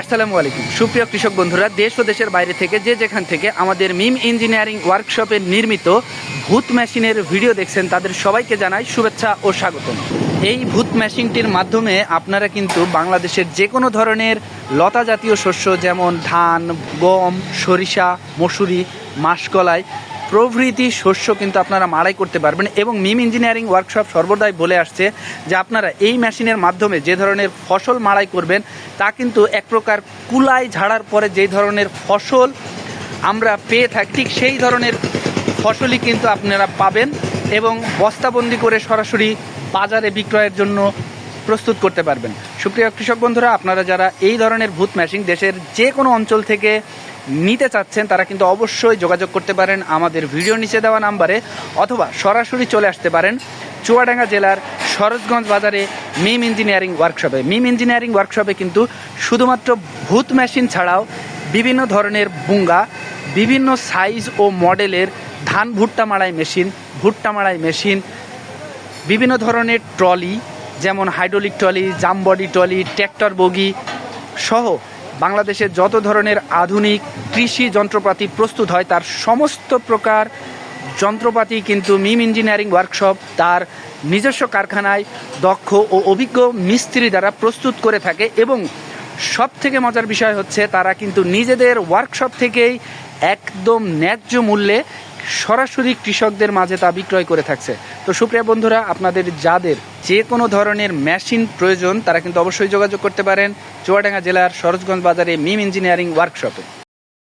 আসসালামু আলাইকুম। সুপ্রিয় কৃষক বন্ধুরা, দেশ ও দেশের বাইরে থেকে যে যেখান থেকে আমাদের মিম ইঞ্জিনিয়ারিং ওয়ার্কশপে নির্মিত ভূত মেশিনের ভিডিও দেখছেন, তাদের সবাইকে জানাই শুভেচ্ছা ও স্বাগতম। এই ভূত মেশিনটির মাধ্যমে আপনারা কিন্তু বাংলাদেশের যে কোনো ধরনের লতা জাতীয় শস্য, যেমন ধান, গম, সরিষা, মসুরি মাসকলাই, প্রভৃতি শস্য কিন্তু আপনারা মাড়াই করতে পারবেন এবং মিম ইঞ্জিনিয়ারিং ওয়ার্কশপ সর্বদাই বলে আসছে যে আপনারা এই মেশিনের মাধ্যমে যে ধরনের ফসল মাড়াই করবেন, তা কিন্তু এক প্রকার কুলাই ঝাড়ার পরে যেই ধরনের ফসল আমরা পেয়ে থাকি, ঠিক সেই ধরনের ফসলই কিন্তু আপনারা পাবেন এবং বস্তাবন্দি করে সরাসরি বাজারে বিক্রয়ের জন্য প্রস্তুত করতে পারবেন। সুপ্রিয় কৃষক বন্ধুরা, আপনারা যারা এই ধরনের ভূত ম্যাশিং দেশের যে কোনো অঞ্চল থেকে নিতে চাচ্ছেন, তারা কিন্তু অবশ্যই যোগাযোগ করতে পারেন আমাদের ভিডিও নিচে দেওয়া নাম্বারে, অথবা সরাসরি চলে আসতে পারেন চুয়াডাঙ্গা জেলার সরোজগঞ্জ বাজারে মিম ইঞ্জিনিয়ারিং ওয়ার্কশপে। মিম ইঞ্জিনিয়ারিং ওয়ার্কশপে কিন্তু শুধুমাত্র ভূত মেশিন ছাড়াও বিভিন্ন ধরনের বুঙ্গা, বিভিন্ন সাইজ ও মডেলের ধান ভুট্টা মাড়াই মেশিন, ভুট্টা মাড়াই মেশিন, বিভিন্ন ধরনের ট্রলি, যেমন হাইড্রোলিক ট্রলি, জামবডি ট্রলি, ট্র্যাক্টর বগি সহ বাংলাদেশের যত ধরনের আধুনিক কৃষি যন্ত্রপাতি প্রস্তুত হয়, তার সমস্ত প্রকার যন্ত্রপাতি কিন্তু মিম ইঞ্জিনিয়ারিং ওয়ার্কশপ, তার নিজস্ব কারখানায় দক্ষ ও অভিজ্ঞ মিস্ত্রি দ্বারা প্রস্তুত করে থাকে এবং সব থেকে মজার বিষয় হচ্ছে তারা কিন্তু নিজেদের ওয়ার্কশপ থেকেই একদম ন্যায্য মূল্যে সরাসরি কৃষকদের মাঝে তা বিক্রয় করে থাকছে। তো সুপ্রিয়া বন্ধুরা, আপনাদের যাদের যে কোনো ধরনের মেশিন প্রয়োজন, তারা কিন্তু অবশ্যই যোগাযোগ করতে পারেন চুয়াডাঙ্গা জেলার সরোজগঞ্জ বাজারে মিম ইঞ্জিনিয়ারিং ওয়ার্কশপে